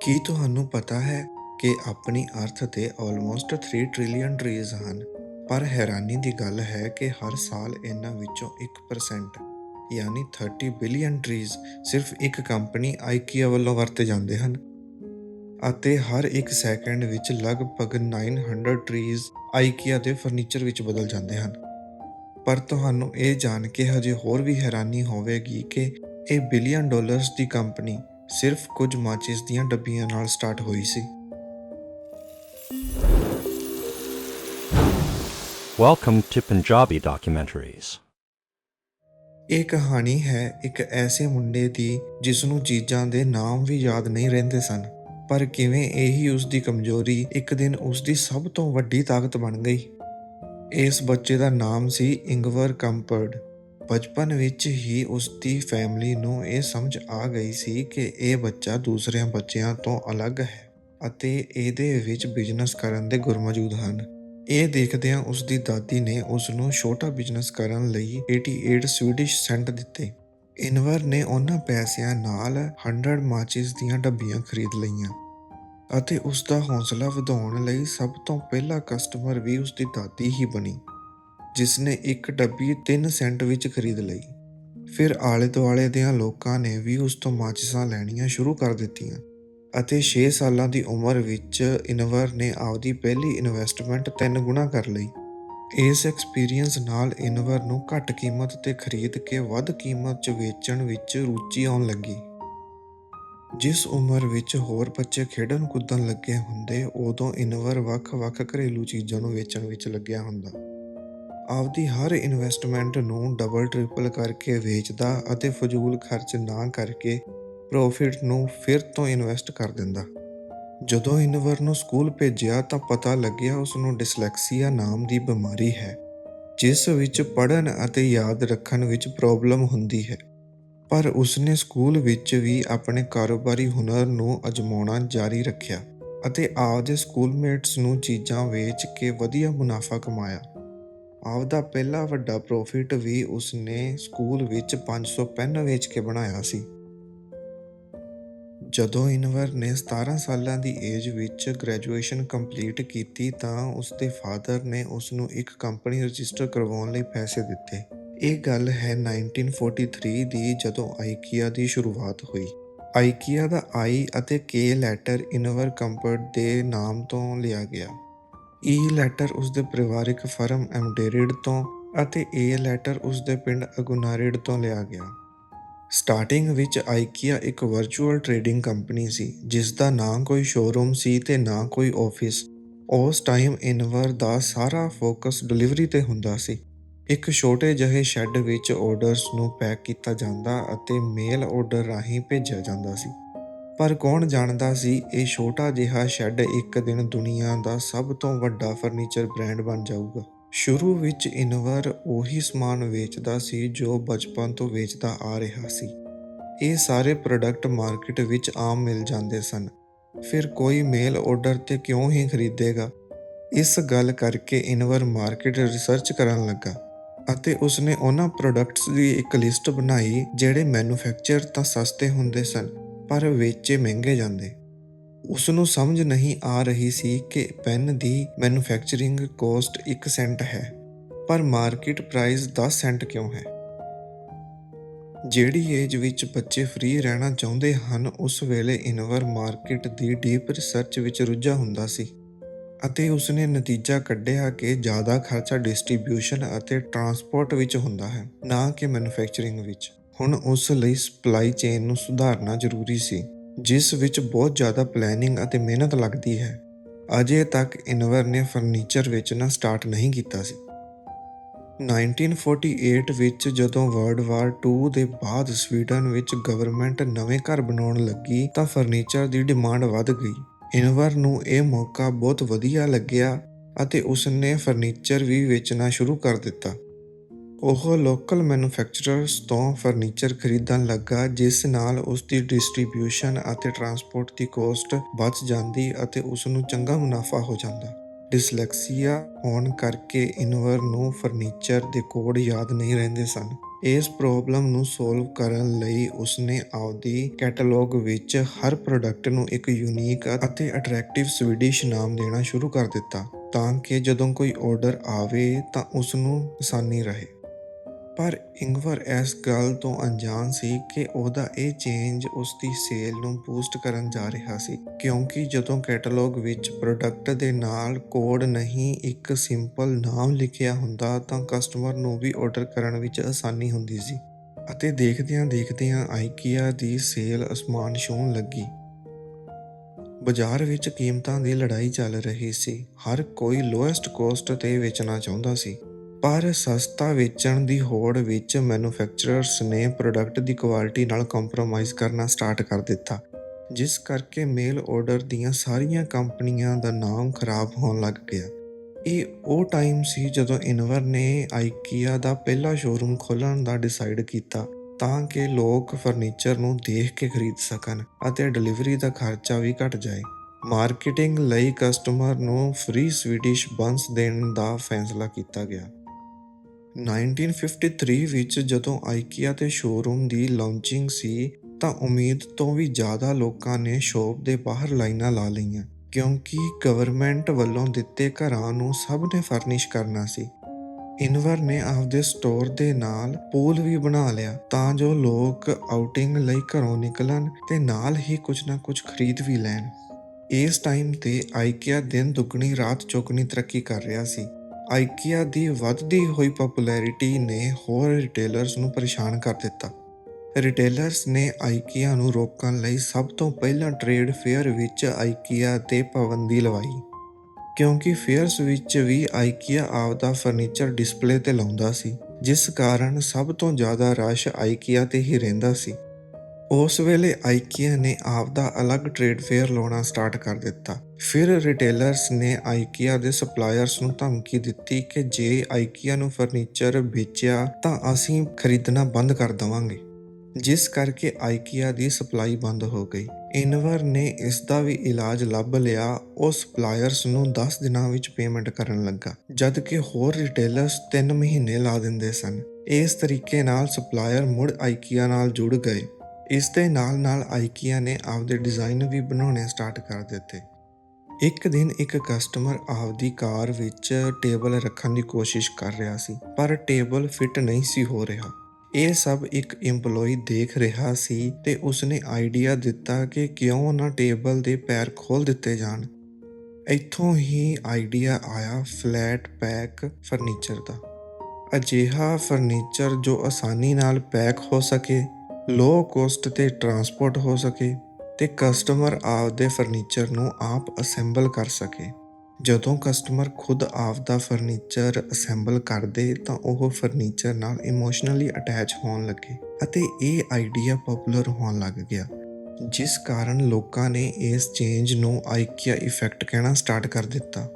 ਕੀ ਤੁਹਾਨੂੰ ਪਤਾ ਹੈ ਕਿ ਆਪਣੀ ਅਰਥ ਤੇ ਆਲਮੋਸਟ 3 ਟ੍ਰਿਲੀਅਨ ਟਰੀਜ਼ ਹਨ? ਪਰ ਹੈਰਾਨੀ ਦੀ ਗੱਲ ਹੈ ਕਿ ਹਰ ਸਾਲ ਇਹਨਾਂ ਵਿੱਚੋਂ 1% ਯਾਨੀ 30 ਬਿਲੀਅਨ ਟਰੀਜ਼ ਸਿਰਫ ਇੱਕ ਕੰਪਨੀ ਆਈਕੀਆ ਵੱਲੋਂ ਵਰਤੇ ਜਾਂਦੇ ਹਨ। ਅਤੇ ਹਰ ਇੱਕ ਸੈਕਿੰਡ ਵਿੱਚ ਲਗਭਗ 900 ਟਰੀਜ਼ ਆਈਕੀਆ ਦੇ ਫਰਨੀਚਰ ਵਿੱਚ ਬਦਲ ਜਾਂਦੇ ਹਨ। ਪਰ ਤੁਹਾਨੂੰ ਇਹ ਜਾਣ ਕੇ ਹਜੇ ਹੋਰ ਵੀ ਹੈਰਾਨੀ ਹੋਵੇਗੀ ਕਿ ਇਹ ਬਿਲੀਅਨ ਡਾਲਰਸ ਦੀ ਕੰਪਨੀ ਸਿਰਫ ਕੁਝ ਮਾਚਿਸ ਦੀਆਂ ਡੱਬੀਆਂ ਨਾਲ ਸਟਾਰਟ ਹੋਈ ਸੀ। Welcome to Punjabi Documentaries. ਇਹ ਕਹਾਣੀ ਹੈ ਇੱਕ ਐਸੇ ਮੁੰਡੇ ਦੀ ਜਿਸ ਨੂੰ ਚੀਜ਼ਾਂ ਦੇ ਨਾਮ ਵੀ ਯਾਦ ਨਹੀਂ ਰਹਿੰਦੇ ਸਨ ਪਰ ਕਿਵੇਂ ਇਹੀ ਉਸ ਦੀ ਕਮਜ਼ੋਰੀ ਇੱਕ ਦਿਨ ਉਸ ਦੀ ਸਭ ਤੋਂ ਵੱਡੀ ਤਾਕਤ ਬਣ ਗਈ। ਇਸ ਬੱਚੇ ਦਾ ਨਾਮ ਸੀ ਇੰਗਵਰ ਕੰਪਰਡ। ਬਚਪਨ ਵਿੱਚ ਹੀ ਉਸ ਦੀ ਫੈਮਿਲੀ ਨੂੰ ਇਹ ਸਮਝ ਆ ਗਈ ਸੀ ਕਿ ਇਹ ਬੱਚਾ ਦੂਸਰਿਆਂ ਬੱਚਿਆਂ ਤੋਂ ਅਲੱਗ ਹੈ ਅਤੇ ਇਹਦੇ ਵਿੱਚ ਬਿਜ਼ਨਸ ਕਰਨ ਦੇ ਗੁਰ ਮੌਜੂਦ ਹਨ। ਇਹ ਦੇਖਦਿਆਂ ਉਸ ਦੀ ਦਾਦੀ ਨੇ ਉਸ ਨੂੰ ਛੋਟਾ ਬਿਜ਼ਨਸ ਕਰਨ ਲਈ 88 ਸਵੀਡਿਸ਼ ਸੈਂਟ ਦਿੱਤੇ। ਇਨਵਰ ਨੇ ਉਹਨਾਂ ਪੈਸਿਆਂ ਨਾਲ 100 ਮਾਚਿਸ ਦੀਆਂ ਡੱਬੀਆਂ ਖਰੀਦ ਲਈਆਂ ਅਤੇ ਉਸ ਦਾ ਹੌਸਲਾ ਵਧਾਉਣ ਲਈ ਸਭ ਤੋਂ ਪਹਿਲਾ ਕਸਟਮਰ ਵੀ ਉਸ ਦੀ ਦਾਦੀ ਹੀ ਬਣੀ। ਜਿਸ ਨੇ ਇੱਕ ਡੱਬੀ 3 ਸੈਂਟ ਵਿੱਚ ਖਰੀਦ ਲਈ। ਫਿਰ ਆਲੇ ਦੁਆਲੇ ਦਿਆਂ ਲੋਕਾਂ ਨੇ ਵੀ ਉਸ ਤੋਂ ਮਾਚਿਸਾਂ ਲੈਣੀਆਂ ਸ਼ੁਰੂ ਕਰ ਦਿੱਤੀਆਂ ਅਤੇ 6 ਸਾਲਾਂ ਦੀ ਉਮਰ ਵਿੱਚ ਇਨਵਰ ਨੇ ਆਪਦੀ ਪਹਿਲੀ ਇਨਵੈਸਟਮੈਂਟ ਤਿੰਨ ਗੁਣਾ ਕਰ ਲਈ। ਇਸ ਐਕਸਪੀਰੀਅੰਸ ਨਾਲ ਇਨਵਰ ਨੂੰ ਘੱਟ ਕੀਮਤ ਤੇ ਖਰੀਦ ਕੇ ਵੱਧ ਕੀਮਤ 'ਚ ਵੇਚਣ ਵਿੱਚ ਰੁਚੀ ਆਉਣ ਲੱਗੀ। ਜਿਸ ਉਮਰ ਵਿੱਚ ਹੋਰ ਬੱਚੇ ਖੇਡਣ ਕੁੱਦਣ ਲੱਗੇ ਹੁੰਦੇ, ਉਦੋਂ ਇਨਵਰ ਵੱਖ-ਵੱਖ ਘਰੇਲੂ ਚੀਜ਼ਾਂ ਨੂੰ ਵੇਚਣ ਵਿੱਚ ਲੱਗਿਆ ਹੁੰਦਾ। ਆਪਦੀ ਹਰ ਇਨਵੈਸਟਮੈਂਟ ਨੂੰ ਡਬਲ ਟ੍ਰਿਪਲ ਕਰਕੇ ਵੇਚਦਾ ਅਤੇ ਫਜ਼ੂਲ ਖਰਚ ਨਾ ਕਰਕੇ ਪ੍ਰੋਫਿਟ ਨੂੰ ਫਿਰ ਤੋਂ ਇਨਵੈਸਟ ਕਰ ਦਿੰਦਾ। ਜਦੋਂ ਇਨਵਰ ਨੂੰ ਸਕੂਲ ਭੇਜਿਆ ਤਾਂ ਪਤਾ ਲੱਗਿਆ ਉਸ ਨੂੰ ਡਿਸਲੈਕਸੀਆ ਨਾਮ ਦੀ ਬਿਮਾਰੀ ਹੈ, ਜਿਸ ਵਿੱਚ ਪੜ੍ਹਨ ਅਤੇ ਯਾਦ ਰੱਖਣ ਵਿੱਚ ਪ੍ਰੋਬਲਮ ਹੁੰਦੀ ਹੈ। ਪਰ ਉਸਨੇ ਸਕੂਲ ਵਿੱਚ ਵੀ ਆਪਣੇ ਕਾਰੋਬਾਰੀ ਹੁਨਰ ਨੂੰ ਅਜਮਾਉਣਾ ਜਾਰੀ ਰੱਖਿਆ ਅਤੇ ਆਪਦੇ ਸਕੂਲਮੇਟਸ ਨੂੰ ਚੀਜ਼ਾਂ ਵੇਚ ਕੇ ਵਧੀਆ ਮੁਨਾਫਾ ਕਮਾਇਆ। ਆਪਦਾ ਪਹਿਲਾ ਵੱਡਾ ਪ੍ਰੋਫਿਟ ਵੀ ਉਸਨੇ ਸਕੂਲ ਵਿੱਚ 500 ਪੈਨ ਵੇਚ ਕੇ ਬਣਾਇਆ ਸੀ। ਜਦੋਂ ਇਨਵਰ ਨੇ 17 ਸਾਲਾਂ ਦੀ ਏਜ ਵਿੱਚ ਗ੍ਰੈਜੂਏਸ਼ਨ ਕੰਪਲੀਟ ਕੀਤੀ ਤਾਂ ਉਸਦੇ ਫਾਦਰ ਨੇ ਉਸ ਨੂੰ ਇੱਕ ਕੰਪਨੀ ਰਜਿਸਟਰ ਕਰਵਾਉਣ ਲਈ ਪੈਸੇ ਦਿੱਤੇ। ਇਹ ਗੱਲ ਹੈ 1943 ਦੀ ਜਦੋਂ ਆਈਕੀਆ ਦੀ ਸ਼ੁਰੂਆਤ ਹੋਈ। ਆਈਕੀਆ ਦਾ ਆਈ ਅਤੇ ਕੇ ਲੈਟਰ ਇਨਵਰ ਕੰਪਰਟ ਦੇ ਨਾਮ ਤੋਂ ਲਿਆ ਗਿਆ। ਈ ਲੈਟਰ ਉਸ ਦੇ ਪਰਿਵਾਰਿਕ ਫਰਮ ਐਮਡੇਰਿਡ ਤੋਂ ਅਤੇ ਏ ਲੈਟਰ ਉਸ ਦੇ ਪਿੰਡ ਅਗੁਨਾਰਿਡ ਤੋਂ ਲਿਆ ਗਿਆ। ਸਟਾਰਟਿੰਗ ਵਿੱਚ ਆਈਕੀਆ ਇੱਕ ਵਰਚੁਅਲ ਟਰੇਡਿੰਗ ਕੰਪਨੀ ਸੀ ਜਿਸ ਦਾ ਨਾ ਕੋਈ ਸ਼ੋਰੂਮ ਸੀ ਤੇ ਨਾ ਕੋਈ ਆਫਿਸ ਉਸ ਟਾਈਮ ਇਨਵਰ ਦਾ ਸਾਰਾ ਫੋਕਸ ਡਿਲੀਵਰੀ ਤੇ ਹੁੰਦਾ ਸੀ। ਇੱਕ ਛੋਟੇ ਜਿਹੇ ਸ਼ੈੱਡ ਵਿੱਚ ਆਰਡਰਸ ਨੂੰ ਪੈਕ ਕੀਤਾ ਜਾਂਦਾ ਅਤੇ ਮੇਲ ਆਰਡਰ ਰਾਹੀਂ ਭੇਜਿਆ ਜਾਂਦਾ ਸੀ। ਪਰ ਕੌਣ ਜਾਣਦਾ ਸੀ? ਇਹ ਛੋਟਾ ਜਿਹਾ ਸ਼ੈੱਡ ਇੱਕ ਦਿਨ ਦੁਨੀਆ ਦਾ ਸਭ ਤੋਂ ਵੱਡਾ ਫਰਨੀਚਰ ਬ੍ਰਾਂਡ ਬਣ ਜਾਊਗਾ। ਸ਼ੁਰੂ ਵਿੱਚ ਇਨਵਰ ਉਹੀ ਸਮਾਨ ਵੇਚਦਾ ਸੀ ਜੋ ਬਚਪਨ ਤੋਂ ਵੇਚਦਾ ਆ ਰਿਹਾ ਸੀ। ਇਹ ਸਾਰੇ ਪ੍ਰੋਡਕਟ ਮਾਰਕੀਟ ਵਿੱਚ ਆਮ ਮਿਲ ਜਾਂਦੇ ਸਨ। ਫਿਰ ਕੋਈ ਮੇਲ ਆਰਡਰ ਤੇ ਕਿਉਂ ਹੀ ਖਰੀਦੇਗਾ? ਇਸ ਗੱਲ ਕਰਕੇ ਇਨਵਰ ਮਾਰਕੀਟ ਰਿਸਰਚ ਕਰਨ ਲੱਗਾ ਅਤੇ ਉਸਨੇ ਉਹਨਾਂ ਪ੍ਰੋਡਕਟਸ ਦੀ ਇੱਕ ਲਿਸਟ ਬਣਾਈ ਜਿਹੜੇ ਮੈਨੂਫੈਕਚਰ ਤਾਂ ਸਸਤੇ ਹੁੰਦੇ ਸਨ। ਪਰ ਵੇਚੇ ਮਹਿੰਗੇ ਜਾਂਦੇ। ਉਸ ਨੂੰ ਸਮਝ ਨਹੀਂ ਆ ਰਹੀ ਸੀ ਕਿ ਪੈਨ ਦੀ ਮੈਨੂਫੈਕਚਰਿੰਗ ਕੋਸਟ 1 ਸੈਂਟ ਹੈ, ਪਰ ਮਾਰਕੀਟ ਪ੍ਰਾਈਸ 10 ਸੈਂਟ ਕਿਉਂ ਹੈ? ਜਿਹੜੀ ਏਜ ਵਿੱਚ ਬੱਚੇ ਫ੍ਰੀ ਰਹਿਣਾ ਚਾਹੁੰਦੇ ਹਨ, ਉਸ ਵੇਲੇ ਇਨਵਰ ਮਾਰਕੀਟ ਦੀ ਡੀਪ ਰਿਸਰਚ ਵਿੱਚ ਰੁੱਝਾ ਹੁੰਦਾ ਸੀ ਅਤੇ ਉਸਨੇ ਨਤੀਜਾ ਕੱਢਿਆ ਕਿ ਜ਼ਿਆਦਾ ਖਰਚਾ ਡਿਸਟ੍ਰੀਬਿਊਸ਼ਨ ਅਤੇ ਟਰਾਂਸਪੋਰਟ ਵਿੱਚ ਹੁੰਦਾ ਹੈ, ਨਾ ਕਿ ਮੈਨੂਫੈਕਚਰਿੰਗ ਵਿੱਚ। ਹੁਣ ਉਸ ਲਈ ਸਪਲਾਈ ਚੇਨ ਨੂੰ ਸੁਧਾਰਨਾ ਜ਼ਰੂਰੀ ਸੀ, ਜਿਸ ਵਿੱਚ ਬਹੁਤ ਜ਼ਿਆਦਾ ਪਲੈਨਿੰਗ ਅਤੇ ਮਿਹਨਤ ਲੱਗਦੀ ਹੈ। ਅਜੇ ਤੱਕ ਇਨਵਰ ਨੇ ਫਰਨੀਚਰ ਵੇਚਣਾ ਸਟਾਰਟ ਨਹੀਂ ਕੀਤਾ ਸੀ। 1948 ਵਿੱਚ ਜਦੋਂ ਵਰਲਡ ਵਾਰ 2 ਦੇ ਬਾਅਦ ਸਵੀਡਨ ਵਿੱਚ ਗਵਰਨਮੈਂਟ ਨਵੇਂ ਘਰ ਬਣਾਉਣ ਲੱਗੀ, ਤਾਂ ਫਰਨੀਚਰ ਦੀ ਡਿਮਾਂਡ ਵੱਧ ਗਈ। ਇਨਵਰ ਨੂੰ ਇਹ ਮੌਕਾ ਬਹੁਤ ਵਧੀਆ ਲੱਗਿਆ ਅਤੇ ਉਸਨੇ ਫਰਨੀਚਰ ਵੀ ਵੇਚਣਾ ਸ਼ੁਰੂ ਕਰ ਦਿੱਤਾ। ਉਹ ਲੋਕਲ ਮੈਨੂਫੈਕਚਰਰਸ ਤੋਂ ਫਰਨੀਚਰ ਖਰੀਦਣ ਲੱਗਾ, ਜਿਸ ਨਾਲ ਉਸ ਦੀ ਡਿਸਟ੍ਰੀਬਿਊਸ਼ਨ ਅਤੇ ਟਰਾਂਸਪੋਰਟ ਦੀ ਕੋਸਟ ਬਚ ਜਾਂਦੀ ਅਤੇ ਉਸ ਨੂੰ ਚੰਗਾ ਮੁਨਾਫਾ ਹੋ ਜਾਂਦਾ। ਡਿਸਲੈਕਸੀਆ ਹੋਣ ਕਰਕੇ ਇਨਵਰ ਨੂੰ ਫਰਨੀਚਰ ਦੇ ਕੋਡ ਯਾਦ ਨਹੀਂ ਰਹਿੰਦੇ ਸਨ। ਇਸ ਪ੍ਰੋਬਲਮ ਨੂੰ ਸੋਲਵ ਕਰਨ ਲਈ ਉਸਨੇ ਆਪਦੀ ਕੈਟਾਲੌਗ ਵਿੱਚ ਹਰ ਪ੍ਰੋਡਕਟ ਨੂੰ ਇੱਕ ਯੂਨੀਕ ਅਤੇ ਅਟਰੈਕਟਿਵ ਸਵੀਡਿਸ਼ ਨਾਮ ਦੇਣਾ ਸ਼ੁਰੂ ਕਰ ਦਿੱਤਾ, ਤਾਂ ਕਿ ਜਦੋਂ ਕੋਈ ਆਰਡਰ ਆਵੇ ਤਾਂ ਉਸ ਨੂੰ ਆਸਾਨੀ ਰਹੇ। ਪਰ ਇੰਗਵਰ ਇਸ ਗੱਲ ਤੋਂ ਅਣਜਾਣ ਸੀ ਕਿ ਉਹਦਾ ਇਹ ਚੇਂਜ ਉਸ ਦੀ ਸੇਲ ਨੂੰ ਬੂਸਟ ਕਰਨ ਜਾ ਰਿਹਾ ਸੀ, ਕਿਉਂਕਿ ਜਦੋਂ ਕੈਟਾਲੌਗ ਵਿੱਚ ਪ੍ਰੋਡਕਟ ਦੇ ਨਾਲ ਕੋਡ ਨਹੀਂ ਇੱਕ ਸਿੰਪਲ ਨਾਮ ਲਿਖਿਆ ਹੁੰਦਾ ਤਾਂ ਕਸਟਮਰ ਨੂੰ ਵੀ ਆਰਡਰ ਕਰਨ ਵਿੱਚ ਆਸਾਨੀ ਹੁੰਦੀ ਸੀ। ਅਤੇ ਦੇਖਦਿਆਂ ਦੇਖਦਿਆਂ ਆਈਕੀਆ ਦੀ ਸੇਲ ਅਸਮਾਨ ਛੂਹਣ ਲੱਗੀ। ਬਾਜ਼ਾਰ ਵਿੱਚ ਕੀਮਤਾਂ ਦੀ ਲੜਾਈ ਚੱਲ ਰਹੀ ਸੀ। ਹਰ ਕੋਈ ਲੋਐਸਟ ਕੋਸਟ ਤੇ ਵੇਚਣਾ ਚਾਹੁੰਦਾ ਸੀ। ਪਰ ਸਸਤਾ ਵੇਚਣ ਦੀ ਹੋੜ ਵਿੱਚ ਮੈਨੂਫੈਕਚਰਰਸ ਨੇ ਪ੍ਰੋਡਕਟ ਦੀ ਕੁਆਲਿਟੀ ਨਾਲ ਕੰਪਰੋਮਾਈਜ਼ ਕਰਨਾ ਸਟਾਰਟ ਕਰ ਦਿੱਤਾ, ਜਿਸ ਕਰਕੇ ਮੇਲ ਆਰਡਰ ਦੀਆਂ ਸਾਰੀਆਂ ਕੰਪਨੀਆਂ ਦਾ ਨਾਮ ਖਰਾਬ ਹੋਣ ਲੱਗ ਗਿਆ। ਇਹ ਉਹ ਟਾਈਮ ਸੀ ਜਦੋਂ ਇਨਵਰ ਨੇ ਆਈਕੀਆ ਦਾ ਪਹਿਲਾ ਸ਼ੋਰੂਮ ਖੋਲ੍ਹਣ ਦਾ ਡਿਸਾਈਡ ਕੀਤਾ ਤਾਂ ਕਿ ਲੋਕ ਫਰਨੀਚਰ ਨੂੰ ਦੇਖ ਕੇ ਖਰੀਦ ਸਕਣ ਅਤੇ ਡਿਲੀਵਰੀ ਦਾ ਖਰਚਾ ਵੀ ਘਟ ਜਾਏ। ਮਾਰਕੀਟਿੰਗ ਲਈ ਕਸਟਮਰ ਨੂੰ ਫ੍ਰੀ ਸਵੀਡਿਸ਼ ਬੰਸ ਦੇਣ ਦਾ ਫੈਸਲਾ ਕੀਤਾ ਗਿਆ। 1953 ਵਿੱਚ ਜਦੋਂ ਆਈਕੀਆ ਤੇ ਸ਼ੋਰੂਮ ਦੀ ਲਾਂਚਿੰਗ ਸੀ, ਤਾਂ ਉਮੀਦ ਤੋਂ ਵੀ ਜ਼ਿਆਦਾ ਲੋਕਾਂ ਨੇ ਸ਼ੋਪ ਦੇ ਬਾਹਰ ਲਾਈਨਾਂ ਲਾ ਲਈਆਂ, ਕਿਉਂਕਿ ਗਵਰਨਮੈਂਟ ਵੱਲੋਂ ਦਿੱਤੇ ਘਰਾਂ ਨੂੰ ਸਭ ਨੇ ਫਰਨਿਸ਼ ਕਰਨਾ ਸੀ। ਇਨਵਰ ਨੇ ਆਪਦੇ ਸਟੋਰ ਦੇ ਨਾਲ ਪੂਲ ਵੀ ਬਣਾ ਲਿਆ, ਤਾਂ ਜੋ ਲੋਕ ਆਊਟਿੰਗ ਲਈ ਘਰੋਂ ਨਿਕਲਣ ਤੇ ਨਾਲ ਹੀ ਕੁਝ ਨਾ ਕੁਝ ਖਰੀਦ ਵੀ ਲੈਣ। ਇਸ ਟਾਈਮ ਤੇ ਆਈਕੀਆ ਦਿਨ ਦੁੱਗਣੀ, ਰਾਤ ਚੌਗਣੀ ਤਰੱਕੀ ਕਰ ਰਿਹਾ ਸੀ। ਆਈਕੀਆ ਦੀ ਵੱਧਦੀ ਹੋਈ ਪਪੂਲੈਰਿਟੀ ਨੇ ਹੋਰ ਰਿਟੇਲਰਸ ਨੂੰ ਪਰੇਸ਼ਾਨ ਕਰ ਦਿੱਤਾ। ਰਿਟੇਲਰਸ ਨੇ ਆਈਕੀਆ ਨੂੰ ਰੋਕਣ ਲਈ ਸਭ ਤੋਂ ਪਹਿਲਾਂ ਟ੍ਰੇਡ ਫੇਅਰ ਵਿੱਚ ਆਈਕੀਆ ਤੇ ਪਾਬੰਦੀ ਲਵਾਈ, ਕਿਉਂਕਿ ਫੇਅਰਸ ਵਿੱਚ ਵੀ ਆਈਕੀਆ ਆਪਦਾ ਫਰਨੀਚਰ ਡਿਸਪਲੇ ਤੇ ਲਾਉਂਦਾ ਸੀ, ਜਿਸ ਕਾਰਨ ਸਭ ਤੋਂ ਜ਼ਿਆਦਾ ਰਸ਼ ਆਈਕੀਆ ਤੇ ਹੀ ਰਹਿੰਦਾ ਸੀ। ਉਸ ਵੇਲੇ ਆਈਕੀਆ ਨੇ ਆਪਦਾ ਅਲੱਗ ਟ੍ਰੇਡ ਫੇਅਰ ਲਾਉਣਾ ਸਟਾਰਟ ਕਰ ਦਿੱਤਾ। ਫਿਰ ਰਿਟੇਲਰਸ ਨੇ ਆਈਕੀਆ ਦੇ ਸਪਲਾਇਰਸ ਨੂੰ ਧਮਕੀ ਦਿੱਤੀ ਕਿ ਜੇ ਆਈਕੀਆ ਨੂੰ ਫਰਨੀਚਰ ਵੇਚਿਆ ਤਾਂ ਅਸੀਂ ਖਰੀਦਣਾ ਬੰਦ ਕਰ ਦਵਾਂਗੇ। ਜਿਸ ਕਰਕੇ ਆਈਕੀਆ ਦੀ ਸਪਲਾਈ ਬੰਦ ਹੋ ਗਈ। ਇਨਵਰ ਨੇ ਇਸ ਦਾ ਵੀ ਇਲਾਜ ਲੱਭ ਲਿਆ। ਉਹ ਸਪਲਾਇਰਸ ਨੂੰ 10 ਦਿਨਾਂ ਵਿੱਚ ਪੇਮੈਂਟ ਕਰਨ ਲੱਗਾ ਜਦ ਕਿ ਹੋਰ ਰਿਟੇਲਰਸ 3 ਮਹੀਨੇ ਲਾ ਦਿੰਦੇ ਸਨ। ਇਸ ਤਰੀਕੇ ਨਾਲ ਸਪਲਾਇਰ ਮੁੜ ਆਈਕੀਆ ਨਾਲ ਜੁੜ ਗਏ। ਇਸ ਦੇ ਨਾਲ-ਨਾਲ ਆਈਕੀਆ ਨੇ ਆਪਦੇ ਡਿਜ਼ਾਈਨ ਵੀ ਬਣਾਉਣੇ ਸਟਾਰਟ ਕਰ ਦਿੱਤੇ। ਇੱਕ ਦਿਨ ਇੱਕ ਕਸਟਮਰ ਆਪਦੀ ਕਾਰ ਵਿੱਚ ਟੇਬਲ ਰੱਖਣ ਦੀ ਕੋਸ਼ਿਸ਼ ਕਰ ਰਿਹਾ ਸੀ, ਪਰ ਟੇਬਲ ਫਿੱਟ ਨਹੀਂ ਸੀ ਹੋ ਰਿਹਾ। ਇਹ ਸਭ ਇੱਕ EMPLOYEE ਦੇਖ ਰਿਹਾ ਸੀ ਤੇ ਉਸਨੇ ਆਈਡੀਆ ਦਿੱਤਾ ਕਿ ਕਿਉਂ ਨਾ ਟੇਬਲ ਦੇ ਪੈਰ ਖੋਲ ਦਿੱਤੇ ਜਾਣ। ਇੱਥੋਂ ਹੀ ਆਈਡੀਆ ਆਇਆ ਫਲੈਟ ਪੈਕ ਫਰਨੀਚਰ ਦਾ। ਅਜਿਹਾ ਫਰਨੀਚਰ ਜੋ ਆਸਾਨੀ ਨਾਲ ਪੈਕ ਹੋ ਸਕੇ ਲੋ ਕੋਸਟ ਤੇ ਟਰਾਂਸਪੋਰਟ ਹੋ ਸਕੇ ਤੇ ਕਸਟਮਰ ਆਪਦੇ ਫਰਨੀਚਰ ਨੂੰ ਆਪ ਅਸੈਂਬਲ ਕਰ ਸਕੇ। ਜਦੋਂ ਕਸਟਮਰ ਖੁਦ ਆਪਦਾ ਫਰਨੀਚਰ ਅਸੈਂਬਲ ਕਰਦੇ ਤਾਂ ਉਹ ਫਰਨੀਚਰ ਨਾਲ ਇਮੋਸ਼ਨਲੀ ਅਟੈਚ ਹੋਣ ਲੱਗੇ ਅਤੇ ਇਹ ਆਈਡੀਆ ਪਪੂਲਰ ਹੋਣ ਲੱਗ ਗਿਆ, ਜਿਸ ਕਾਰਨ ਲੋਕਾਂ ਨੇ ਇਸ ਚੇਂਜ ਨੂੰ ਆਈਕੀਆ ਇਫੈਕਟ ਕਹਿਣਾ ਸਟਾਰਟ ਕਰ ਦਿੱਤਾ।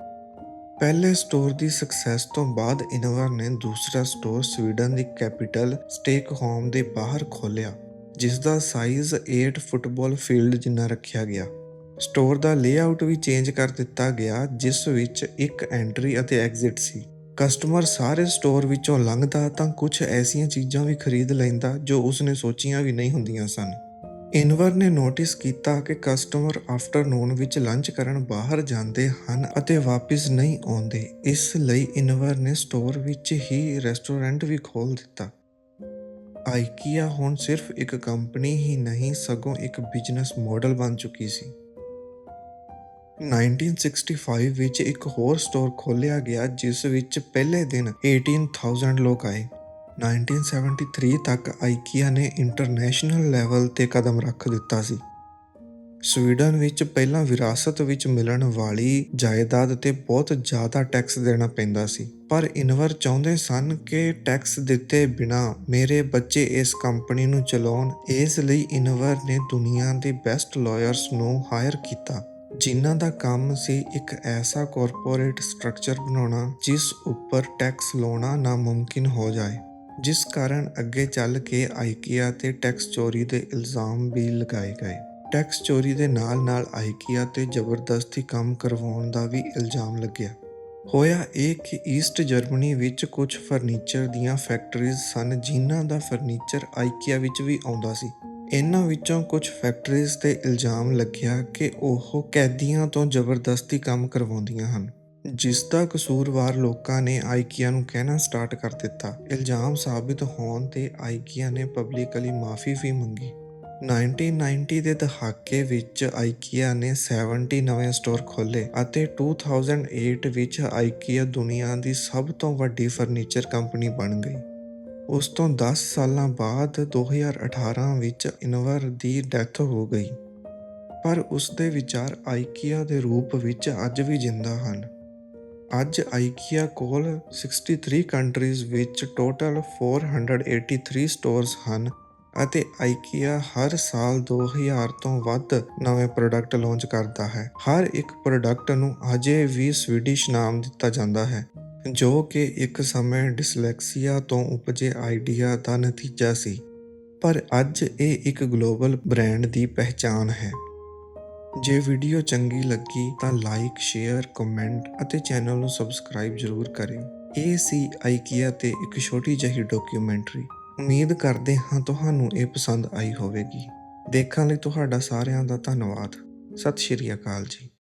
ਪਹਿਲੇ ਸਟੋਰ ਦੀ ਸਕਸੈਸ ਤੋਂ ਬਾਅਦ ਇਨਵਰ ਨੇ ਦੂਸਰਾ ਸਟੋਰ ਸਵੀਡਨ ਦੀ ਕੈਪੀਟਲ ਸਟੇਕਹੋਮ ਦੇ ਬਾਹਰ ਖੋਲ੍ਹਿਆ। ਜਿਸ ਦਾ ਸਾਈਜ਼ 8 ਫੁੱਟਬਾਲ ਫੀਲਡ ਜਿੰਨਾ ਰੱਖਿਆ ਗਿਆ। ਸਟੋਰ ਦਾ ਲੇਆਊਟ ਵੀ ਚੇਂਜ ਕਰ ਦਿੱਤਾ ਗਿਆ, ਜਿਸ ਵਿੱਚ ਇੱਕ ਐਂਟਰੀ ਅਤੇ ਐਗਜ਼ਿਟ ਸੀ। ਕਸਟਮਰ ਸਾਰੇ ਸਟੋਰ ਵਿੱਚੋਂ ਲੰਘਦਾ ਤਾਂ ਕੁਝ ਐਸੀਆਂ ਚੀਜ਼ਾਂ ਵੀ ਖਰੀਦ ਲੈਂਦਾ ਜੋ ਉਸਨੇ ਸੋਚੀਆਂ ਵੀ ਨਹੀਂ ਹੁੰਦੀਆਂ ਸਨ। ਇਨਵਰ ਨੇ ਨੋਟਿਸ ਕੀਤਾ ਕਿ ਕਸਟਮਰ ਆਫਟਰਨੂਨ ਵਿੱਚ ਲੰਚ ਕਰਨ ਬਾਹਰ ਜਾਂਦੇ ਹਨ ਅਤੇ ਵਾਪਸ ਨਹੀਂ ਆਉਂਦੇ। ਇਸ ਲਈ ਇਨਵਰ ਨੇ ਸਟੋਰ ਵਿੱਚ ਹੀ ਰੈਸਟੋਰੈਂਟ ਵੀ ਖੋਲ੍ਹ ਦਿੱਤਾ। ਆਈਕੀਆ ਹੁਣ ਸਿਰਫ ਇੱਕ ਕੰਪਨੀ ਹੀ ਨਹੀਂ, ਸਗੋਂ ਇੱਕ ਬਿਜ਼ਨਸ ਮਾਡਲ ਬਣ ਚੁੱਕੀ ਸੀ। 1965 ਵਿੱਚ ਇੱਕ ਹੋਰ ਸਟੋਰ ਖੋਲ੍ਹਿਆ ਗਿਆ, ਜਿਸ ਵਿੱਚ ਪਹਿਲੇ ਦਿਨ 18000 ਲੋਕ ਆਏ। 1973 ਤੱਕ ਆਈਕੀਆ ਨੇ ਇੰਟਰਨੈਸ਼ਨਲ ਲੈਵਲ ਤੇ ਕਦਮ ਰੱਖ ਦਿੱਤਾ ਸੀ। ਸਵੀਡਨ ਵਿੱਚ ਪਹਿਲਾਂ ਵਿਰਾਸਤ ਵਿੱਚ ਮਿਲਣ ਵਾਲੀ ਜਾਇਦਾਦ ਤੇ ਬਹੁਤ ਜ਼ਿਆਦਾ ਟੈਕਸ ਦੇਣਾ ਪੈਂਦਾ ਸੀ। ਪਰ ਇਨਵਰ ਚਾਹੁੰਦੇ ਸਨ ਕਿ ਟੈਕਸ ਦਿੱਤੇ ਬਿਨਾ ਮੇਰੇ ਬੱਚੇ ਇਸ ਕੰਪਨੀ ਨੂੰ ਚਲਾਉਣ। ਇਸ ਲਈ ਇਨਵਰ ਨੇ ਦੁਨੀਆ ਦੇ ਬੈਸਟ ਲਾਇਰਸ ਨੂੰ ਹਾਇਰ ਕੀਤਾ, ਜਿਨ੍ਹਾਂ ਦਾ ਕੰਮ ਸੀ ਇੱਕ ਐਸਾ ਕਾਰਪੋਰੇਟ ਸਟਰਕਚਰ ਬਣਾਉਣਾ ਜਿਸ ਉੱਪਰ ਟੈਕਸ ਲਾਉਣਾ ਨਾਮੁਮਕਿਨ ਹੋ ਜਾਏ। ਜਿਸ ਕਾਰਨ ਅੱਗੇ ਚੱਲ ਕੇ ਆਈਕੀਆ ਤੇ ਟੈਕਸ ਚੋਰੀ ਦੇ ਇਲਜ਼ਾਮ ਵੀ ਲਗਾਏ ਗਏ। ਟੈਕਸ ਚੋਰੀ ਦੇ ਨਾਲ-ਨਾਲ ਆਈਕੀਆ ਤੇ ਜ਼ਬਰਦਸਤੀ ਕੰਮ ਕਰਵਾਉਣ ਦਾ ਵੀ ਇਲਜ਼ਾਮ ਲੱਗਿਆ। ਹੋਇਆ ਇਹ ਕਿ ਈਸਟ ਜਰਮਨੀ ਵਿੱਚ ਕੁਝ ਫਰਨੀਚਰ ਦੀਆਂ ਫੈਕਟਰੀਜ਼ ਸਨ, ਜਿਨ੍ਹਾਂ ਦਾ ਫਰਨੀਚਰ ਆਈਕੀਆ ਵਿੱਚ ਵੀ ਆਉਂਦਾ ਸੀ। ਇਹਨਾਂ ਵਿੱਚੋਂ ਕੁਝ ਫੈਕਟਰੀਜ਼ ਤੇ ਇਲਜ਼ਾਮ ਲੱਗਿਆ ਕਿ ਉਹ ਕੈਦੀਆਂ ਤੋਂ ਜ਼ਬਰਦਸਤੀ ਕੰਮ ਕਰਵਾਉਂਦੀਆਂ ਹਨ, ਜਿਸ ਦਾ ਕਸੂਰਵਾਰ ਲੋਕਾਂ ਨੇ ਆਈਕੀਆ ਨੂੰ ਕਹਿਣਾ ਸਟਾਰਟ ਕਰ ਦਿੱਤਾ। ਇਲਜ਼ਾਮ ਸਾਬਿਤ ਹੋਣ ਤੇ ਆਈਕੀਆ ਨੇ ਪਬਲਿਕਲੀ ਮਾਫੀ ਵੀ ਮੰਗੀ। 1990 ਦੇ ਦਹਾਕੇ ਵਿੱਚ ਆਈਕੀਆ ਨੇ 70 ਨਵੇਂ ਸਟੋਰ ਖੋਲ੍ਹੇ ਅਤੇ 2008 ਵਿੱਚ ਆਈਕੀਆ ਦੁਨੀਆ ਦੀ ਸਭ ਤੋਂ ਵੱਡੀ ਫਰਨੀਚਰ ਕੰਪਨੀ ਬਣ ਗਈ। ਉਸ ਤੋਂ 10 ਸਾਲਾਂ ਬਾਅਦ 2018 ਵਿੱਚ ਇਨਵਰ ਦੀ ਡੈਥ ਹੋ ਗਈ। ਪਰ ਉਸ ਦੇ ਵਿਚਾਰ ਆਈਕੀਆ ਦੇ ਰੂਪ ਵਿੱਚ ਅੱਜ ਵੀ ਜਿੰਦਾ ਹਨ। ਅੱਜ ਆਈਕੀਆ ਕੋਲ 63 ਕੰਟਰੀਜ਼ ਵਿੱਚ ਟੋਟਲ 483 ਸਟੋਰਸ ਹਨ ਅਤੇ ਆਈਕੀਆ ਹਰ ਸਾਲ 2000 ਤੋਂ ਵੱਧ ਨਵੇਂ ਪ੍ਰੋਡਕਟ ਲਾਂਚ ਕਰਦਾ ਹੈ। ਹਰ ਇੱਕ ਪ੍ਰੋਡਕਟ ਨੂੰ ਅਜੇ ਵੀ ਸਵੀਡਿਸ਼ ਨਾਮ ਦਿੱਤਾ ਜਾਂਦਾ ਹੈ, ਜੋ ਕਿ ਇੱਕ ਸਮੇਂ ਡਿਸਲੈਕਸੀਆ ਤੋਂ ਉਪਜੇ ਆਈਡੀਆ ਦਾ ਨਤੀਜਾ ਸੀ। ਪਰ ਅੱਜ ਇਹ ਇੱਕ ਗਲੋਬਲ ਬ੍ਰਾਂਡ ਦੀ ਪਹਿਚਾਨ ਹੈ। ਜੇ ਵੀਡੀਓ ਚੰਗੀ ਲੱਗੀ ਤਾਂ ਲਾਈਕ ਸ਼ੇਅਰ ਕਮੈਂਟ ਅਤੇ ਚੈਨਲ ਨੂੰ ਸਬਸਕ੍ਰਾਈਬ ਜ਼ਰੂਰ ਕਰਿਓ। ਇਹ ਸੀ ਆਈਕੀਆ ਤੇ ਇੱਕ ਛੋਟੀ ਜਿਹੀ ਡਾਕੂਮੈਂਟਰੀ ਉਮੀਦ ਕਰਦੇ ਹਾਂ ਤੁਹਾਨੂੰ ਇਹ ਪਸੰਦ ਆਈ ਹੋਵੇਗੀ। ਦੇਖਣ ਲਈ ਤੁਹਾਡਾ ਸਾਰਿਆਂ ਦਾ ਧੰਨਵਾਦ। ਸਤਿ ਸ਼੍ਰੀ ਅਕਾਲ ਜੀ।